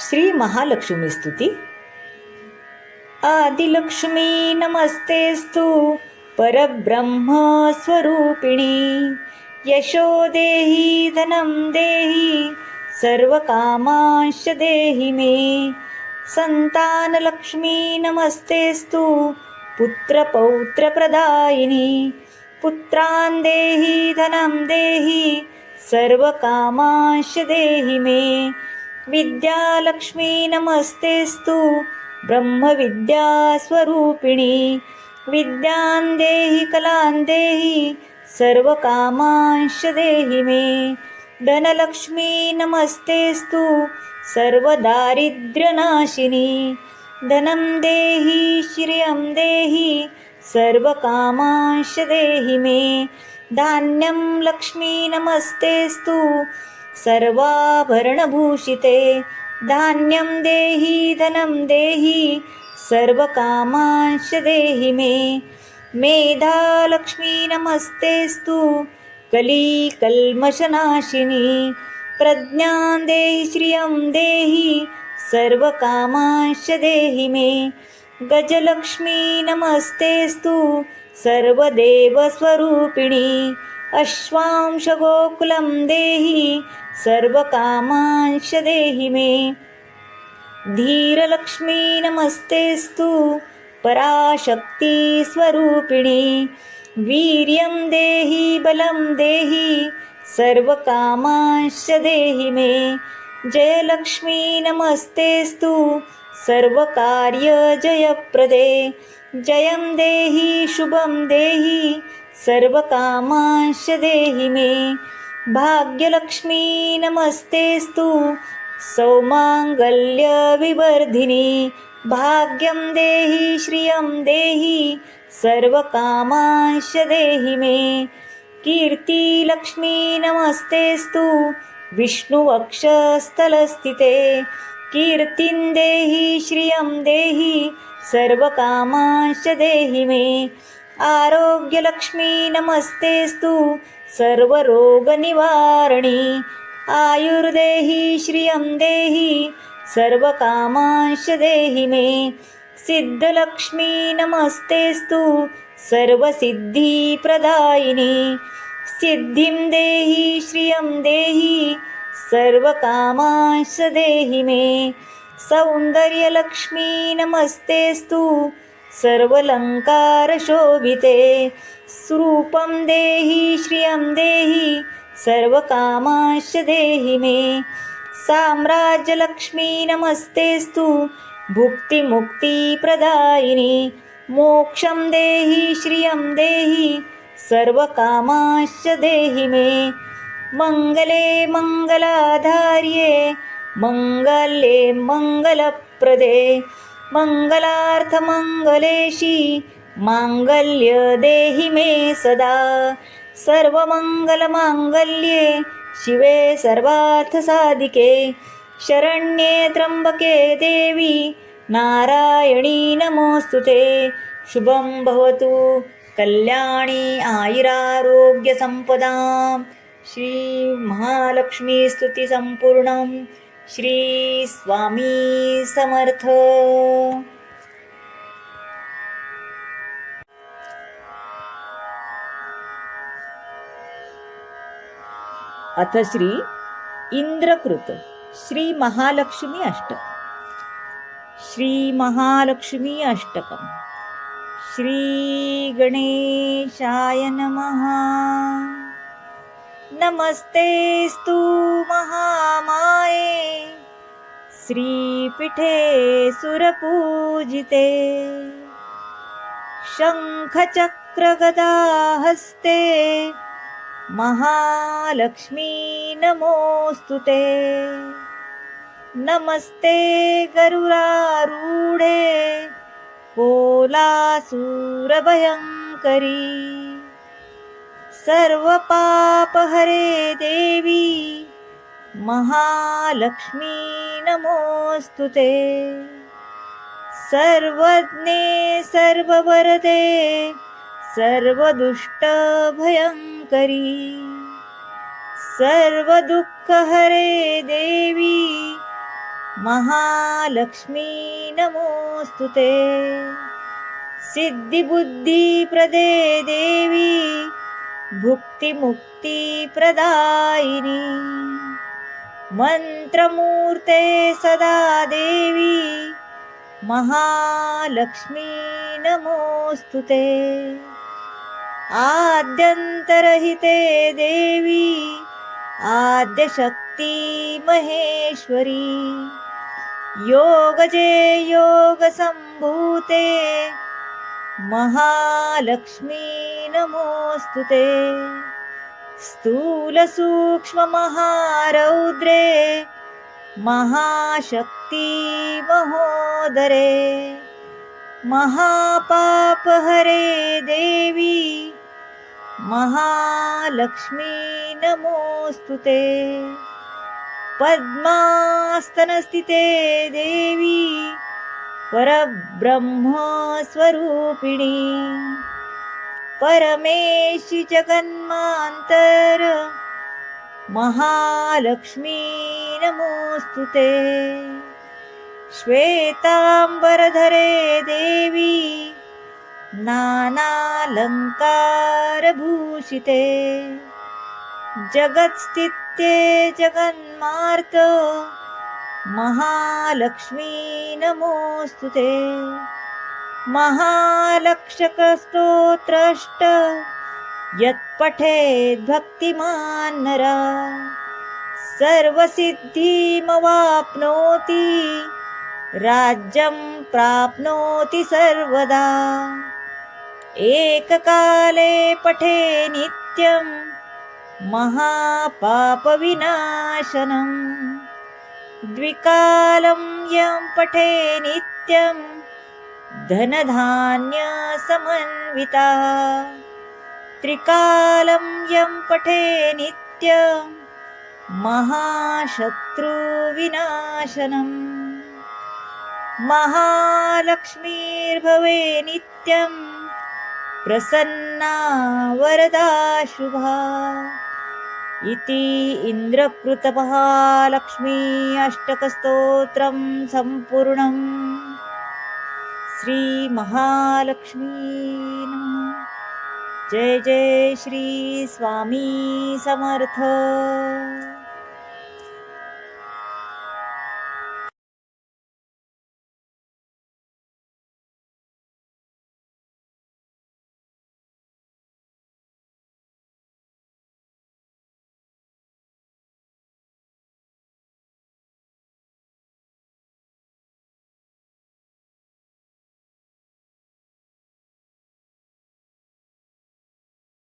श्री महालक्ष्मी स्तुती. आदिलक्ष्मी नमस्तेस्तु परब्रह्मस्वरूपिणी यशो देहि धनं देहि सर्वकामांश देहि मे. सन्तानलक्ष्मी नमस्तेस्तु पुत्रपौत्रप्रदायिनी. पुत्रान् देहि धनं देहि सर्वकामांश देहि मे. विद्यालक्ष्मी नमस्तेस्तु. ब्रह्मविद्यास्वरूपिणी. विद्यां देहि कलां देहि सर्वकामांश देहि मे. धनलक्ष्मी नमस्तेस्तु. सर्वदारिद्र्यनाशिनी. धनं देहि श्रियं देहि सर्वकामांश देहि मे. धान्यं लक्ष्मी नमस्तेस्तु. सर्वाभरणभूषिते। धान्यं देहि धनं देहि सर्वकामांश देहि मे। मेधालक्ष्मी नमस्तेस्तु कलीकल्मषनाशिनी प्रज्ञां देहि श्रियं देहि सर्वकामांश देहि मे। गजलक्ष्मी नमस्तेस्तु सर्वदेवस्वरूपिणी। अश्वांशगोकुलं देहि सर्वकामांश देहि मे। धीरलक्ष्मी नमस्तेस्तु पराशक्तिस्वरूपिणी वीर्यं देहि बलं देहि सर्वकामांश देहि मे। जयलक्ष्मी नमस्तेस्तु सर्वकार्यजयप्रदे जयं देहि शुभं देहि सर्वकामांश देहि मे. भाग्यलक्ष्मी नमस्तेस्तु सौमाङ्गल्यविवर्धिनी भाग्यं देहि श्रियं देहि सर्वकामांश देहि मे कीर्तिलक्ष्मी नमस्तेस्तु विष्णुवक्षस्थलस्थिते कीर्तिं देहि श्रियं देहि सर्वकामांश देहि मे. आरोग्यलक्ष्मी नमस्तेस्तु. सर्वरोगनिवारणी आयुर्देहि श्रियं देहि. सर्वकामांश देहि मे. सिद्धलक्ष्मी नमस्तेस्तु. सर्वसिद्धिप्रदायिनी सिद्धिं देहि श्रियं देहि. सर्वकामांश देहि मे. सौन्दर्यलक्ष्मी नमस्तेस्तु. सर्वलङ्कारशोभिते स्वरूपं देहि श्रियं देहि सर्वकामाश्च देहि मे. साम्राज्यलक्ष्मी नमस्तेस्तु भुक्तिमुक्तिप्रदायिनी मोक्षं देहि श्रियं देहि सर्वकामाश्च देहि मे. मङ्गले मङ्गलाधार्ये मङ्गले मङ्गलप्रदे मङ्गलार्थमङ्गलेशी मांगल्य देहि मे सदा. सर्वमङ्गलमाङ्गल्ये शिवे सर्वार्थसाधिके शरण्ये त्र्यंबके देवी नारायणी नमोऽस्तु ते. शुभं भवतु कल्याणी आयुरारोग्यसम्पदां. श्रीमहालक्ष्मीस्तुतिसम्पूर्णं श्री स्वामी समर्थ. अथ श्री इंद्रकृत श्री महालक्ष्मी अष्टक श्री महालक्ष्मी अष्टकम. श्री गणेशाय नमः. नमस्तेस्तु महामाये। श्रीपीठे सुरपूजिते। शङ्खचक्रगदाहस्ते। महालक्ष्मी नमोऽस्तु ते नमस्ते गरुरारूढे। कोलासूरभयङ्करी। सर्वपापहरे देवी महालक्ष्मी नमोऽस्तु ते। सर्वज्ञे सर्ववरदे सर्वदुष्टभयङ्करी। सर्वदुःखहरे देवी महालक्ष्मी नमोऽस्तु ते। सिद्धिबुद्धिप्रदे देवी भुक्तिमुक्तिप्रदायिनी। मन्त्रमूर्ते सदा देवी महालक्ष्मी नमोऽस्तु ते। आद्यन्तरहिते देवी। आद्यशक्ती महेश्वरी। योगजे योगसम्भूते महालक्ष्मी नमोऽस्तु ते। स्थूलसूक्ष्ममहारौद्रे। महाशक्ति महोदरे। महापापहरे देवी। महालक्ष्मी नमोऽस्तु ते। पद्मास्तनस्थिते देवी। परब्रह्मस्वरूपिणी. परमेशि जगन्मान्तर महालक्ष्मी नमोऽस्तु ते. श्वेताम्बरधरे देवी नानालङ्कारभूषिते. जगत्स्थित्ये जगन्मार्त महालक्ष्मी नमोऽस्तु ते। महालक्षकस्तोत्रष्ट। यत्पठेद्भक्तिमान् नरा। सर्वसिद्धिमवाप्नोति। राज्यं प्राप्नोति सर्वदा। एककाले पठे नित्यं। महापापविनाशनम्। द्विकालं यं पठे नित्यं धनधान्यसमन्विता त्रिकालं यं पठे नित्यं महाशत्रुविनाशनम्। महालक्ष्मीर्भवे नित्यं प्रसन्ना वरदा शुभा इति इन्द्रकृतमहालक्ष्मी अष्टकस्तोत्रं सम्पूर्णम्। श्रीमहालक्ष्मी जय जय श्री स्वामी समर्थ